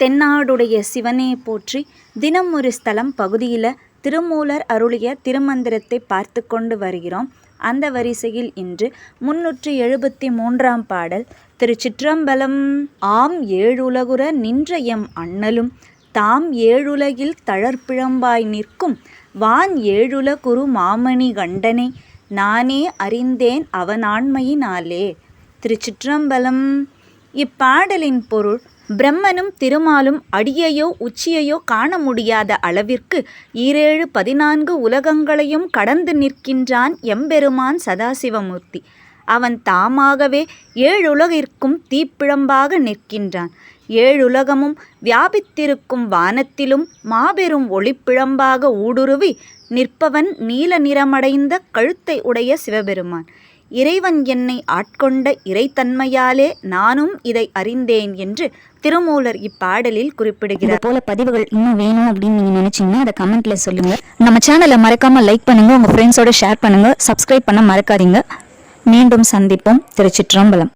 தென்னாடுடைய சிவனே போற்றி தினம் ஒரு ஸ்தலம் பகுதியில் திருமூலர் அருளிய திருமந்திரத்தை பார்த்து கொண்டு வருகிறோம். அந்த வரிசையில் இன்று முன்னூற்றி எழுபத்தி மூன்றாம் பாடல். திருச்சிற்றம்பலம் ஆம் ஏழுலகுற நின்ற எம் அண்ணலும் தாம் ஏழுலகில் தளர்பிழம்பாய் நிற்கும் வான் ஏழுல குரு மாமணி கண்டனை நானே அறிந்தேன் அவனாண்மையினாலே திருச்சிற்றம்பலம் இப்பாடலின் பொருள் பிரம்மனும் திருமாலும் அடியையோ உச்சியையோ காண முடியாத அளவிற்கு ஈரேழு பதினான்கு உலகங்களையும் கடந்து நிற்கின்றான் எம்பெருமான் சதாசிவமூர்த்தி. அவன் தாமாகவே ஏழுலகிற்கும் தீப்பிழம்பாக நிற்கின்றான். ஏழுலகமும் வியாபித்திருக்கும் வானத்திலும் மாபெரும் ஒளிப்பிழம்பாக ஊடுருவி நிற்பவன் நீல நிறமடைந்த கழுத்தை உடைய சிவபெருமான். இறைவன் என்னை ஆட்கொண்ட இறைத்தன்மையாலே நானும் இதை அறிந்தேன் என்று திருமூலர் இப்பாடலில் குறிப்பிடுகிறார். போல பதிவுகள் இன்னும் வேணும் அப்படின்னு நீங்க நினைச்சீங்கன்னா அதை கமெண்ட்ல சொல்லுங்க. நம்ம சேனலை மறக்காம லைக் பண்ணுங்க உங்க ஃப்ரெண்ட்ஸோட ஷேர் பண்ணுங்க சப்ஸ்கிரைப் பண்ண மறக்காதீங்க. மீண்டும் சந்திப்போம். திருச்சிற்றம்பலம்.